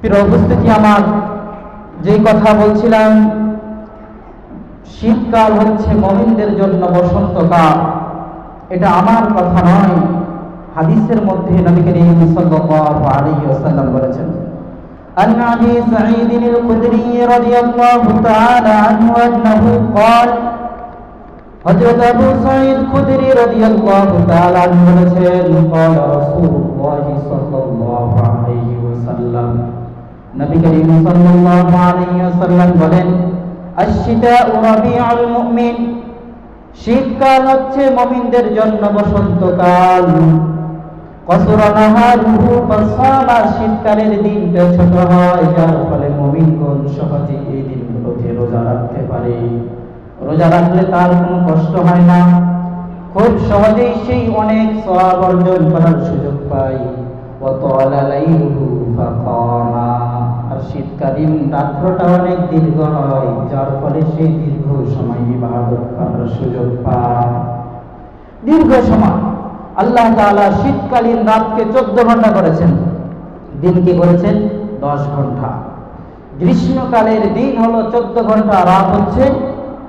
প্রিয় উপস্থিতি আমার যে কথা বলছিলাম শীতকাল হচ্ছে মমিনদের জন্য বসন্তকাল এটা আমার কথা নয় হাদিসের মধ্যে নবী করিম সাল্লাল্লাহু আলাইহি ওয়াসাল্লাম বলেছেন عن ابي سعيد الخدري رضي الله تعالى عنه انه قال হযরত আবু সাঈদ খুদরি রাদিয়াল্লাহু তাআলা আনহু বলেছেন قال رسول الله صلى الله عليه وسلم নবী করিম সাল্লাল্লাহু আলাইহি ওয়াসাল্লাম বলেন, আশ-শিতাউ রাবিউল মুমিন। শীতকাল হচ্ছে মুমিনদের জন্য বসন্তকাল শীতকালের দিনটা ছোট হয়, যার ফলে মুমিনগণ সহজে এই দিনগুলোতে রোজা রাখতে পারে। রোজা রাখলে তার কোনো কষ্ট হয় না। খুব সহজেই সেই অনেক সওয়াব অর্জন করার সুযোগ পায় ওয়াতালা লাইলুহু ফাকামা। আর শীতকালীন রাত্রটা অনেক দীর্ঘ হয়, যার ফলে সেই দীর্ঘ সময় ইবাদত করার সুযোগ পায়। দীর্ঘ সময়। আল্লাহ তাআলা শীতকালীন রাতকে চোদ্দ ঘণ্টা করেছেন। দিনকে করেছেন দশ ঘণ্টা। গ্রীষ্মকালের দিন হলো চোদ্দ ঘণ্টা, রাত হচ্ছে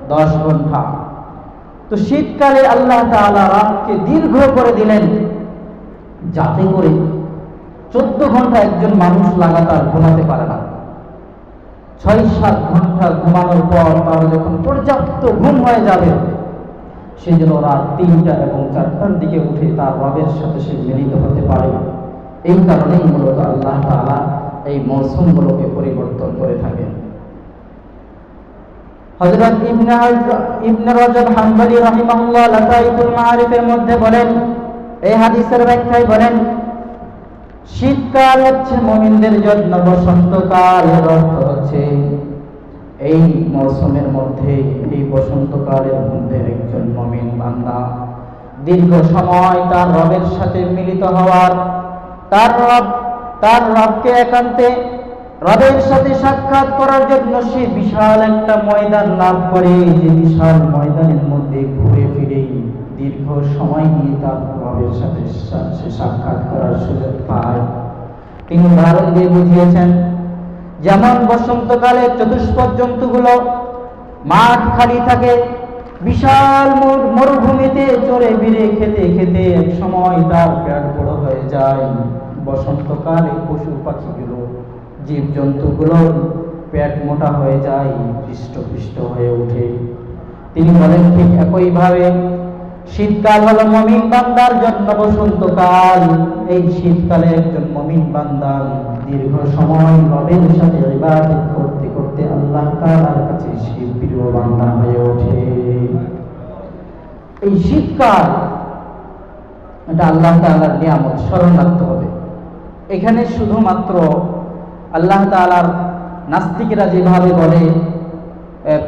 দশ ঘণ্টা। তো শীতকালে আল্লাহ তাআলা রাতকে দীর্ঘ করে দিলেন। যাতে করে চোদ্দ ঘণ্টা একজন মানুষ লাগাতার ঘুমাতে পারে না। ছয় সাত ঘণ্টা ঘুমানোর পর তার যখন পর্যাপ্ত ঘুম হয়ে যাবে, সে যেন রাত তিনটা এবং চারটার দিকে উঠে তার রবের সাথে সে মিলিত হতে পারে। এই কারণেই মূলত আল্লাহ তাআলা এই মৌসুমগুলোকে পরিবর্তন করে থাকেন। হযরত ইবনে রজব হাম্বলি রাহিমাহুল্লাহ লাতাইতুল মাআরিফের মধ্যে বলেন, এই হাদিসের ব্যাখ্যায় বলেন, শীতকাল হচ্ছে মুমিনদের জন্য বসন্তকাল অর্থ হচ্ছে এই মৌসুমের মধ্যে, এই বসন্তকালের মধ্যে একজন মমিন বান্দা দীর্ঘ সময় তার রবের সাথে মিলিত হওয়ার, তার রব, তার রবকে একান্তে রবের সাথে সাক্ষাৎ করার জন্য সে বিশাল একটা ময়দান লাভ করে। যে বিশাল ময়দানের মধ্যে ঘুরে ফিরে দীর্ঘ সময় নিয়ে তার রবের সাথে সাক্ষাৎ করার সুযোগ পায়। তিনি উদাহরণ দিয়ে বুঝিয়েছেন যেমন বসন্তকালে চতুষ্পদ জন্তুগুলো মাঠ খালি থাকে, বিশাল মরু- মরুভূমিতে চড়ে বেড়ে খেতে খেতে এক সময় তার পেট বড় হয়ে যায়। বসন্তকালে পশু পাখিগুলো জীব জন্তুগুলো পেট মোটা হয়ে যায়, হৃষ্টপুষ্ট হয়ে ওঠে। তিনি বলেন, ঠিক একইভাবে শীতকাল হলো মমিন বান্দার জন্য বসন্তকাল। এই শীতকালে একজন মমিন বান্দার দীর্ঘ সময় রবের সাথে ইবাদত করতে করতে আল্লাহ তাআলার কাছে সে প্রিয় বান্দা হয়ে ওঠে। এই শীতকাল, এটা আল্লাহ তাআলার নিয়ামত স্মরণ রাখতে হবে। এখানে শুধুমাত্র আল্লাহ তাআলার নাস্তিকেরা যেভাবে বলে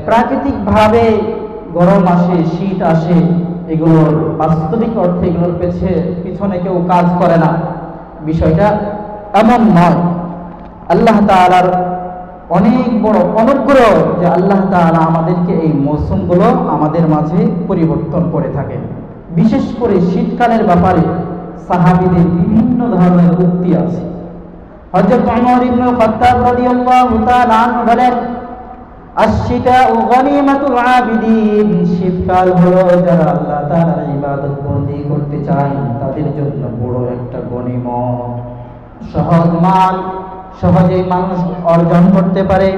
প্রাকৃতিকভাবে গরম আসে, শীত আসে এগুলোর বাস্তবিক অর্থে এগুলোর পেছে, পিছনে কেউ কাজ করে না। বিষয়টা এমন নয়। আল্লাহ তাআলার অনেক বড় অনুগ্রহ যে আল্লাহ তাআলা আমাদেরকে এই মৌসুমগুলো আমাদের মাঝে পরিবর্তন করে থাকে। বিশেষ করে শীতকালের ব্যাপারে সাহাবিদের বিভিন্ন ধরনের উক্তি আছে। খাত্তাব রাদিয়াল্লাহু তাআলা বলেন আশ-শিতাউ গনিমাতুল আবিদিন। শীতকাল হলো যারা আল্লাহ তাআলার ইবাদত বন্দি করতে চায়, তাদের জন্য বড় একটা গনিমত। সহজ মাল সহজেই মানুষ অর্জন করতে পারে।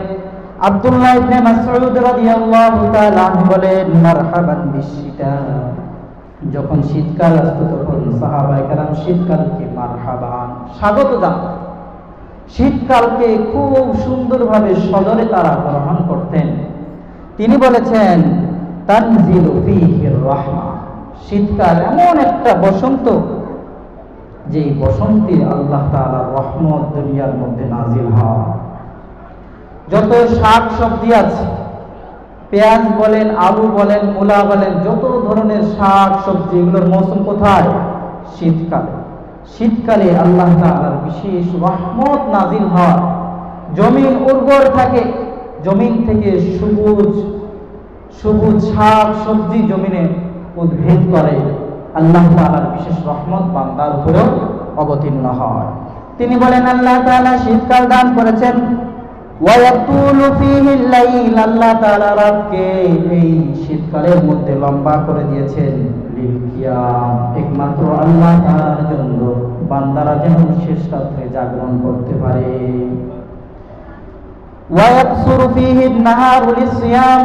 আব্দুল্লাহ ইবনে মাসউদ রাদিয়াল্লাহু তাআলা বলেন, মারহাবান বিশিতা যখন শীতকাল আসতো, তখন সাহাবায়ে কেরাম শীতকালকে মারহাবান স্বাগত জানাতেন। শীতকালকে খুব সুন্দরভাবে সদরে তারা গ্রহণ করতেন। তিনি বলেছেন, তানজিলু শীতকাল এমন একটা বসন্ত যে বসন্তে আল্লাহ তাআলার রহমত দুনিয়ার মধ্যে নাজিল হয় যত শাক সবজি আছে, পেঁয়াজ বলেন, আলু বলেন, মূলা বলেন, যত ধরনের শাক সবজি, এগুলোর মৌসুম কোথায়? শীতকালে। শীতকালে আল্লাহ তাআলার বিশেষ রহমত নাজিল হয়। জমিন উর্বর থাকে। জমিন থেকে সবুজ সবুজ শাক, সবজি জমিনে উদ্ভিদ করে। আল্লাহ তাআলার বিশেষ রহমত বান্দার উপরেও অবতীর্ণ হয়। তিনি বলেন, আল্লাহ তাআলা শীতকাল দান করেছেন। শীতকালের মধ্যে লম্বা করে দিয়েছেন। একমাত্র আল্লাহ জন্য। যেন শেষ রাত্রে জাগরণ করতে পারে।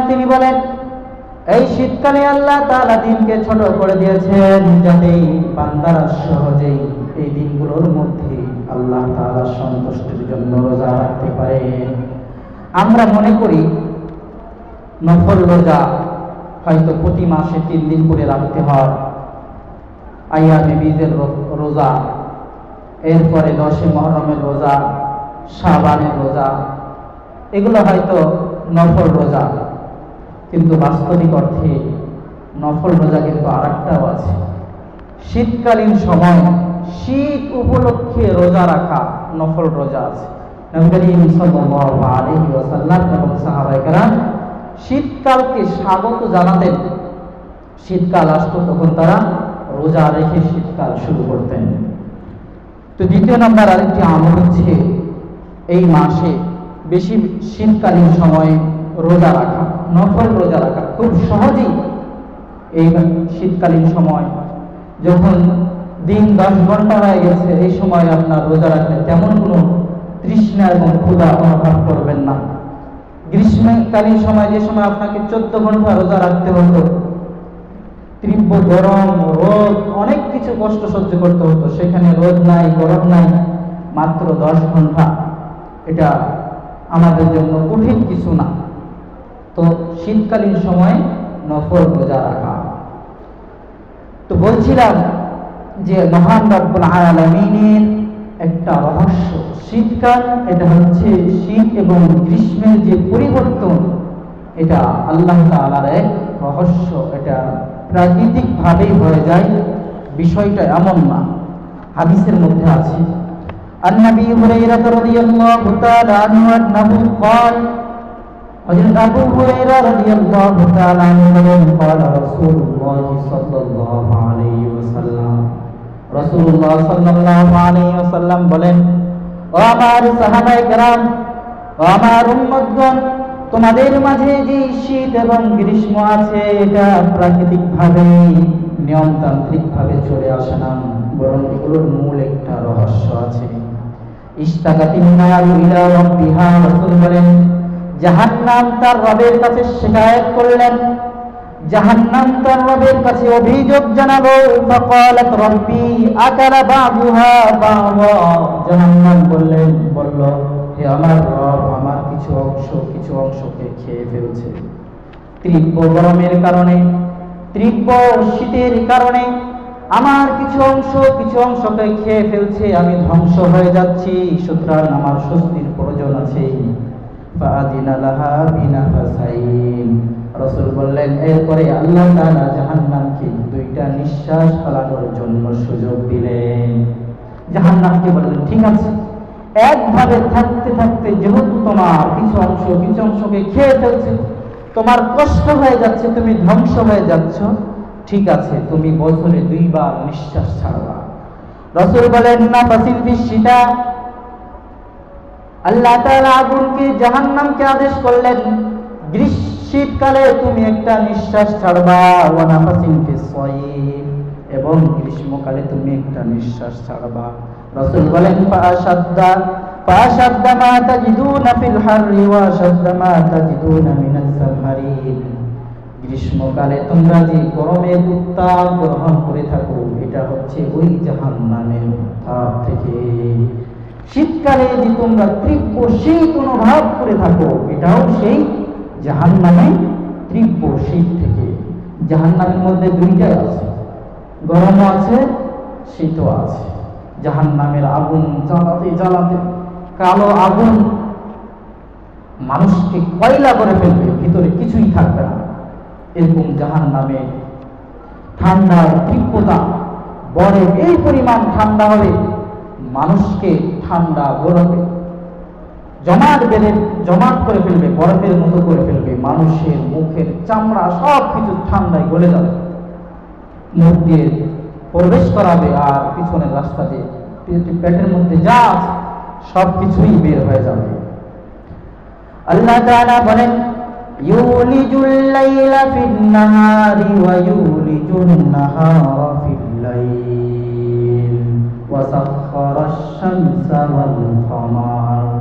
তিনি বলেন, এই শীতকালে আল্লাহ তাআলা দিনকে ছোট করে দিয়েছেন যাতে বান্দারা সহজেই এই দিনগুলোর মধ্যে আল্লাহ তাআলা সন্তুষ্টির জন্য রোজা রাখতে পারে। আমরা মনে করি, নফল রোজা হয়তো প্রতি মাসে তিন দিন করে রাখতে হয়। আইয়ামে বীজের রোজা এরপরে দশে মহরমের রোজা, শাবানের রোজা, এগুলো হয়তো নফল রোজা, কিন্তু বাস্তবিক অর্থে নফল রোজা কিন্তু আর একটাও আছে। শীতকালীন সময় শীত উপলক্ষে রোজা রাখা নফল রোজা আছে। শীতকালকে স্বাগত জানাতেন। শীতকাল আসতো তখন তারা রোজা রেখে শীতকাল শুরু করতেন। তো দ্বিতীয় নম্বর আরেকটি আমল হচ্ছে এই মাসে বেশি শীতকালীন সময়ে রোজা রাখা, নফল রোজা রাখা। খুব সহজেই এই শীতকালীন সময় যখন দিন দশ ঘণ্টা হয়ে গেছে, এই সময় আপনার রোজা রাখলে তেমন কোনো তৃষ্ণা এবং ক্ষুধা অনুভব করবেন না। গ্রীষ্মকালীন সময় যে সময় আপনাকে চোদ্দ ঘণ্টা রোজা রাখতে হতো তীব্র গরম, রোদ, অনেক কিছু কষ্ট সহ্য করতে হতো। সেখানে রোদ নাই, গরম নাই, মাত্র দশ ঘণ্টা। এটা আমাদের জন্য কঠিন কিছু না। তো শীতকালীন সময় নফল রোজা রাখা। তো বলছিলাম যে মহান রব্বুল আলামিনের একটা রহস্য। শীতকাল এটা হচ্ছে শীত এবং গ্রীষ্মের যে পরিবর্তন, এটা আল্লাহ তাআলার এক রহস্য, এটা প্রাকৃতিক ভাবেই হয়ে যায় বিষয়টা এমন না হাদিসের মধ্যে আছে النبي هريرة رضي الله تعالى عنه أنه قال হযরত আবু হুরায়রা রাদিয়াল্লাহু তাআলা আনহু বলেন قال رسول الله صلى الله عليه وسلم রাসূলুল্লাহ সাল্লাল্লাহু আলাইহি ওয়াসাল্লাম বলেন ও আমার সাহাবায়ে কেরাম ও আমার উম্মতগণ তোমাদের মাঝে যে শীত এবং গ্রীষ্ম আছে, এটা প্রাকৃতিক ভাবে নিয়মতান্ত্রিক ভাবে চলে আসে না। বরং এগুলোর মূল একটা রহস্য আছে। তার কাছে করলেন। কাছে অভিযোগ জাহান্নাম বললেন আমার কিছু অংশ, কিছু অংশকে খেয়ে ফেলছে। তীব্র গরমের কারণে, তীব্র শীতের কারণে আমার কিছু অংশ, কিছু অংশকে খেয়ে ফেলছে, আমি ধ্বংস হয়ে যাচ্ছি। সুতরাং আমার স্বস্তির প্রয়োজন আছে রসুল বললেন, এরপরে আল্লাহ তাআলা জাহান্নামকে দুইটা নিঃশ্বাস ফেলানোর জন্য সুযোগ দিলেন। জাহান্নামকে বললেন, ঠিক আছে একভাবে থাকতে থাকতে যেহেতু তোমার কিছু অংশ, কিছু অংশকে খেয়ে ফেলছে, তোমার কষ্ট হয়ে যাচ্ছে, তুমি ধ্বংস হয়ে যাচ্ছ, ঠিক আছে, তুমি বছরে দুইবার নিঃশ্বাস ছাড়বা। রসুল বলেন, না আল্লাহ আগুনকে আদেশ করলেন গ্রীষ্ম শীতকালে তুমি একটা নিঃশ্বাস ছাড়বা এবং গ্রীষ্মকালে তুমি একটা নিঃশ্বাস ছাড়বা। রাসূল বলেন ফাশাদ্দা ফাশাদ্দা মা তাজিদুনা ফিল হাররি ওয়া শাদ্দা মা তাজিদুনা মিনাস সামহারিন গ্রীষ্মকালে তোমরা যে গরমের উত্তাপ গ্রহণ করে থাকো, এটা হচ্ছে ওই জাহান্নামের উত্তাপ থেকে। শীতকালে যে তোমরা তীব্র শীত অনুভব করে থাকো, এটাও সেই জাহান নামে তীব্র শীত থেকে। জাহান নামের মধ্যে দুইটাই আছে, গরমও আছে, শীতও আছে। জাহান নামের আগুন জ্বালাতে জ্বালাতে কালো আগুন মানুষকে কয়লা করে ফেলবে, ভিতরে কিছুই থাকবে না। এরকম জাহান নামে ঠান্ডার তীব্রতা বরফ এই পরিমাণ ঠান্ডা হবে মানুষকে ঠান্ডা বরফে জমাট বেঁধে, জমাট করে ফেলবে, বরফের মতো করে ফেলবে, মানুষের মুখের চামড়া সব কিছু ঠান্ডায় গলে যাবে। মুখ দিয়ে প্রবেশ করাবে আর পিছনের রাস্তা দিয়ে পেট- পেটের মধ্যে যা সব কিছুই বের হয়ে যাবে। আল্লাহ তাআলা বলেন, ইউলিজুল লাইলা ফিন নাহারি ওয়া ইউলিজুন নাহারা ফিল লাইল ওয়া সাখখারাশ শামসা ওয়াল কমার।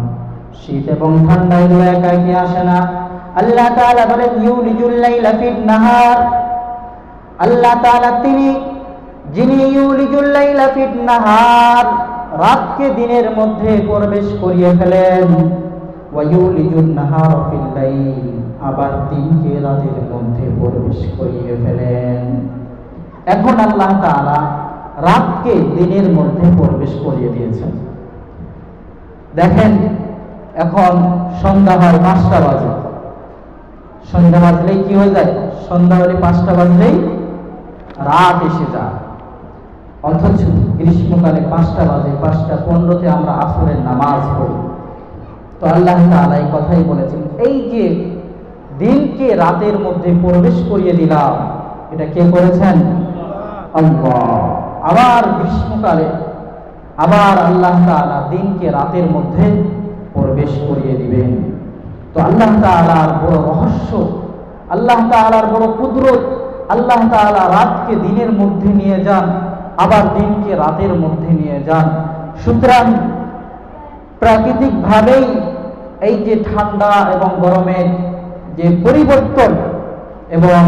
শীত এবং ঠান্ডা এগুলো একা একা আসে না? আল্লাহ তাআলা বলেন, ইউলিজুল লাইলা ফিন নাহার। আল্লাহ তাআলা তিনি যিনি ইউলিজুল লাইলা ফিন নাহার রাতকে দিনের মধ্যে প্রবেশ করিয়ে ফেলেন। ওয়া ইউলিজুন নাহার ফিল লাইল, আবার দিনকে রাতের মধ্যে প্রবেশ করিয়ে ফেলেন। এখন আল্লাহ তাআলা রাতকে দিনের মধ্যে প্রবেশ করিয়ে দিয়েছেন। দেখেন, এখন সন্ধ্যা হয় পাঁচটা বাজে। সন্ধ্যা বাজলেই কি হয়ে যায়? সন্ধ্যা হলে পাঁচটা বাজলেই রাত এসে যায়। অথচ গ্রীষ্মকালে পাঁচটা বাজে, পাঁচটা পনেরোতে আমরা আসরের নামাজ পড়ি। তো আল্লাহ তাআলা এই কথাই বলেছেন, এই যে দিনকে রাতের মধ্যে প্রবেশ করিয়ে দিলাম, এটা কে করেছেন? আবার গ্রীষ্মকালে আবার আল্লাহ তাআলা দিনকে রাতের মধ্যে প্রবেশ করিয়ে দিবেন। তো আল্লাহ তাআলার বড় রহস্য, আল্লাহ তাআলার বড় কুদরত, আল্লাহ তাআলা রাতকে দিনের মধ্যে নিয়ে যান। আবার দিনকে রাতের মধ্যে নিয়ে যান। সুতরাং প্রাকৃতিকভাবেই এই যে ঠান্ডা এবং গরমের যে পরিবর্তন এবং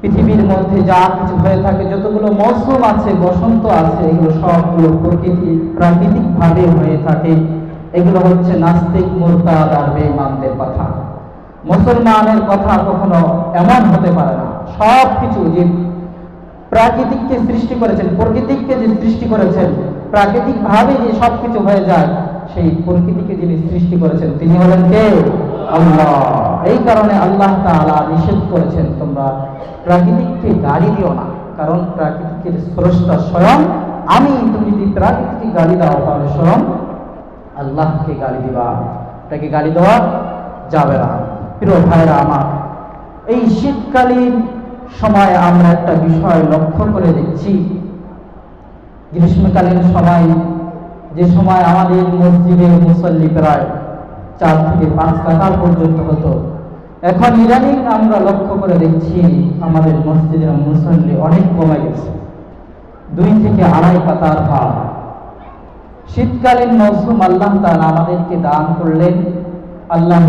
পৃথিবীর মধ্যে যা কিছু হয়ে থাকে, যতগুলো মৌসুম আছে, বসন্ত আছে, এগুলো সবগুলো প্রকৃতি প্রাকৃতিকভাবে হয়ে থাকে। এগুলো হচ্ছে নাস্তিক, মোরতাদ আর বেঈমানদের কথা। মুসলমানের কথা কখনো এমন হতে পারে না। সব কিছু যে প্রাকৃতিককে সৃষ্টি করেছেন প্রকৃতিককে যে সৃষ্টি করেছেন প্রাকৃতিক ভাবে যে সবকিছু হয়ে যায়, সেই প্রকৃতিকে যিনি সৃষ্টি করেছেন, তিনি হলেন কে? আল্লাহ। এই কারণে আল্লাহ তাআলা নিষেধ করেছেন, তোমরা প্রাকৃতিককে গালি দিও না। কারণ প্রাকৃতিকের স্রষ্টা স্বয়ং আমি। তুমি যদি প্রাকৃতিক গালি দাও, তাহলে স্বয়ং আল্লাহকে গালি দিবা। এটাকে গালি দেওয়া যাবে না। প্রিয় ভাইরা আমার, এই শীতকালীন সময় আমরা একটা বিষয় লক্ষ্য করে দেখছি। গ্রীষ্মকালীন সময়, যে সময় আমাদের মসজিদে মুসল্লি প্রায় চার থেকে পাঁচ কাতার পর্যন্ত হতো। এখন ইদানিং আমরা লক্ষ্য করে দেখছি আমাদের মসজিদের মুসল্লি অনেক কমে গেছে। দুই থেকে আড়াই কাতার ভাব শীতকালীন মৌসুম আল্লাহ তাআলা আমাদেরকে দান করলেন। আল্লাহ